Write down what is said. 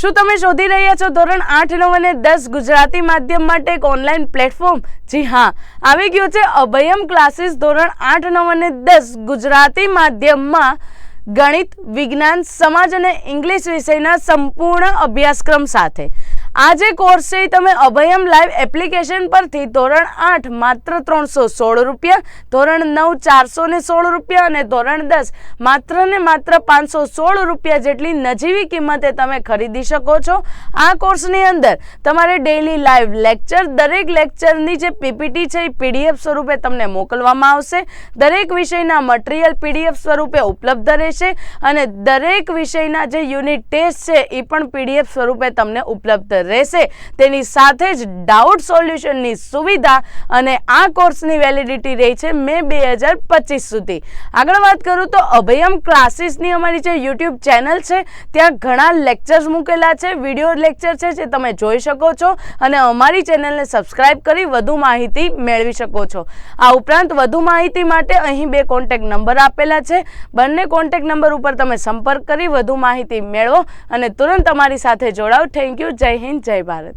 શું તમે શોધી રહ્યા છો? ધોરણ આઠ, નવ અને દસ ગુજરાતી માધ્યમ માટે એક ઓનલાઈન પ્લેટફોર્મ જી હા. આવી ગયું છે અભયમ ક્લાસીસ ધોરણ આઠ, નવ અને દસ ગુજરાતી માધ્યમમાં ગણિત, વિજ્ઞાન, સમાજ અને ઇંગ્લિશ વિષયના સંપૂર્ણ અભ્યાસક્રમ સાથે. આ જે કોર્સ છે એ તમે અભયમ લાઈવ એપ્લિકેશન પરથી ધોરણ આઠ માત્ર ત્રણસો સોળ રૂપિયા, ધોરણ નવ ચારસો ને સોળ રૂપિયા અને ધોરણ દસ માત્ર ને માત્ર પાંચસો સોળ રૂપિયા જેટલી નજીવી કિંમતે તમે ખરીદી શકો છો. આ કોર્સની અંદર તમારે ડેઈલી લાઈવ લેક્ચર દરેક લેક્ચરની જે પીપીટી છે એ પીડીએફ સ્વરૂપે તમને મોકલવામાં આવશે. દરેક વિષયના મટીરિયલ પીડીએફ સ્વરૂપે ઉપલબ્ધ રહેશે અને દરેક વિષયના જે યુનિટ ટેસ્ટ છે એ પણ પીડીએફ સ્વરૂપે તમને ઉપલબ્ધ રહેશે. તેની સાથે જ ડાઉટ સોલ્યુશનની સુવિધા અને આ કોર્સની વેલિડિટી રહી છે મે બે હજાર પચીસ સુધી. આગળ વાત કરું તો અભયમ ક્લાસીસની અમારી જે યુટ્યુબ ચેનલ છે, ત્યાં ઘણા લેક્ચર્સ મૂકેલા છે, વીડિયો લેક્ચર છે જે તમે જોઈ શકો છો અને અમારી ચેનલને સબસ્ક્રાઇબ કરી વધુ માહિતી મેળવી શકો છો. આ ઉપરાંત વધુ માહિતી માટે અહીં બે કોન્ટેક્ટ નંબર આપેલા છે. બંને કોન્ટેક્ટ નંબર ઉપર તમે સંપર્ક કરી વધુ માહિતી મેળવો અને તુરંત અમારી સાથે જોડાઓ. Thank you. જય હિન્દ ભારત.